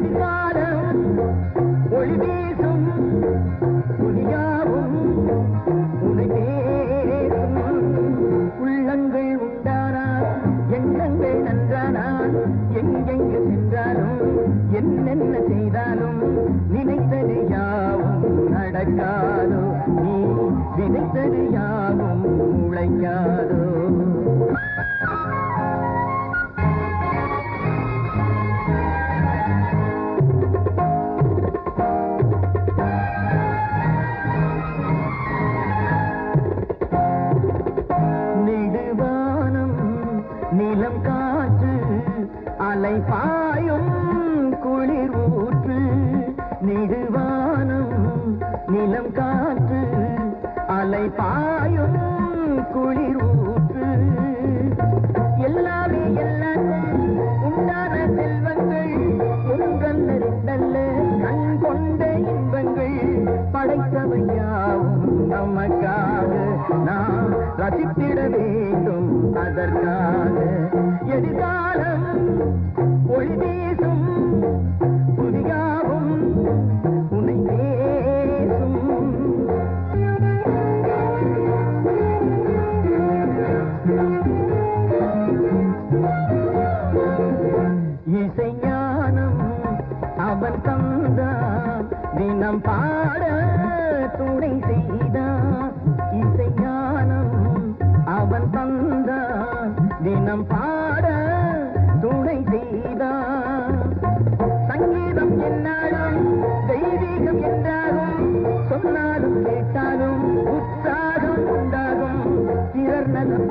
வெளிக்காலம் ஒளி வீசும் துணியாவும் உனை பேசும் உள்ளங்கள் உண்டானா எண்ணங்கள் நன்றானா எங்கெங்கு சென்றாலும் என்னென்ன செய்தாலும் நினைத்தது யாவும் நடக்காதோ நீ விதைத்தது யாவும் நிலம் காற்று அலை பாயும் குளிர் ஊற்று நெடுவானம் நிலம் காற்று அலை பாயும் குளிர் ஊற்று. எல்லாமே எல்லாருக்கும் உண்டான செல்வங்கள் ஒன்றல்ல ரெண்டல்ல கண் கொண்ட இன்பங்கள் படைத்தவையாவும் நமக்காக. நாம் ரசித்திட வேண்டும் அதற்காக. அவன் தந்தான் தினம் பாட துணை செய்தான் இசைஞானம் அவன் தந்தான் தினம் பாட துணை செய்தான் சங்கீதம் என்னாலும் தெய்வீகம் என்றாலும் சொன்னாலும் கேட்டாலும் உற்சாகம் உண்டாகும். பிறர் நலம்